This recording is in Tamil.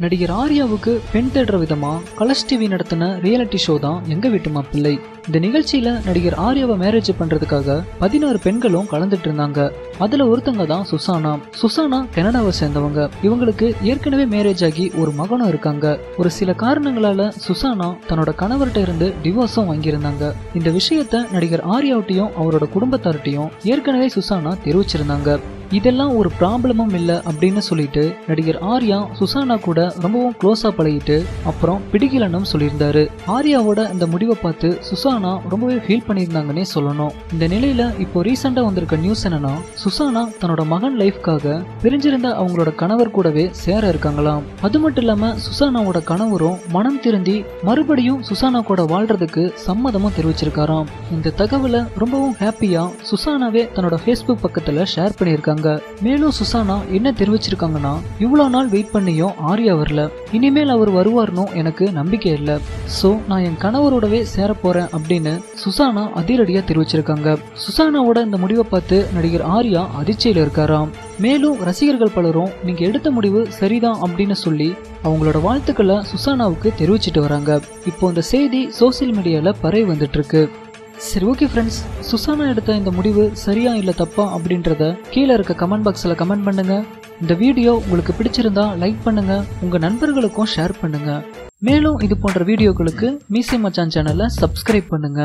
நடிகர் ஆர்யாவுக்கு பெண் தேடுற விதமா கலர்ஸ் டிவி நடத்தின ரியாலிட்டி ஷோ தான் எங்க வீட்டு மாப்பிள்ளை. இந்த நிகழ்ச்சியில நடிகர் ஆர்யாவை மேரேஜ் பண்றதுக்காக பதினாறு பெண்களும் கலந்துட்டு இருந்தாங்க. அதுல ஒருத்தங்க தான் சுசானா. சுசானா கனடாவை சேர்ந்தவங்க. இவங்களுக்கு ஏற்கனவே மேரேஜ் ஆகி ஒரு மகனும் இருக்காங்க. ஒரு சில காரணங்களால சுசானா தன்னோட கணவர்கிட்ட இருந்து டிவோர்ஸும் வாங்கியிருந்தாங்க. இந்த விஷயத்த நடிகர் ஆர்யாவட்டையும் அவரோட குடும்பத்தார்ட்டையும் ஏற்கனவே சுசானா தெரிவிச்சிருந்தாங்க. இதெல்லாம் ஒரு ப்ராப்ளமும் இல்லை அப்படின்னு சொல்லிட்டு நடிகர் ஆர்யா சுசானா கூட ரொம்பவும் க்ளோஸா பழகிட்டு அப்புறம் பிடிக்கலன்னு சொல்லியிருந்தாரு. ஆர்யாவோட இந்த முடிவை பார்த்து சுசானா ரொம்பவே ஃபீல் பண்ணியிருந்தாங்கன்னே சொல்லணும். இந்த நிலையில இப்போ ரீசெண்டா வந்திருக்க நியூஸ் என்னன்னா சுசானா தன்னோட மகன் லைஃப்காக பிரிஞ்சிருந்த அவங்களோட கணவர் கூடவே சேர இருக்காங்களாம். அது மட்டும் இல்லாம சுசானாவோட கணவரும் மனம் திருந்தி மறுபடியும் சுசானா கூட வாழ்றதுக்கு சம்மதமும் தெரிவிச்சிருக்காராம். இந்த தகவலை ரொம்பவும் ஹாப்பியா சுசானாவே தன்னோட ஃபேஸ்புக் பக்கத்துல ஷேர் பண்ணியிருக்காங்க. மேலும் சுசானா என்ன தெரிவிச்சிருக்காங்கன்னா இவ்வளோ நாள் வெயிட் பண்ணியும் ஆர்யா வரல. இனிமேல் அவர் வருவார்னும் எனக்கு நம்பிக்கை இல்லை. ஸோ நான் என் கணவரோடவே சேர போறேன் அப்படின்னு சுசானா அதிரடியாக தெரிவிச்சிருக்காங்க. சுசானாவோட இந்த முடிவை பார்த்து நடிகர் ஆர்யா அதிர்ச்சியில் இருக்காராம். மேலும் ரசிகர்கள் பலரும் நீங்க எடுத்த முடிவு சரிதான் அப்படின்னு சொல்லி அவங்களோட வாழ்த்துக்களை சுசானாவுக்கு தெரிவிச்சிட்டு வராங்க. இப்போ இந்த செய்தி சோசியல் மீடியால பரவி வந்துட்டு இருக்கு. சரி ஓகே ஃப்ரெண்ட்ஸ் சுசானா எடுத்த இந்த முடிவு சரியா இல்லை தப்பா அப்படின்றத கீழே இருக்க கமெண்ட் பாக்ஸில் கமெண்ட் பண்ணுங்க. இந்த வீடியோ உங்களுக்கு பிடிச்சிருந்தா லைக் பண்ணுங்க. உங்க நண்பர்களுக்கும் ஷேர் பண்ணுங்க. மேலும் இது போன்ற வீடியோக்களுக்கு மீசி மச்சான் சேனலை சப்ஸ்கிரைப் பண்ணுங்க.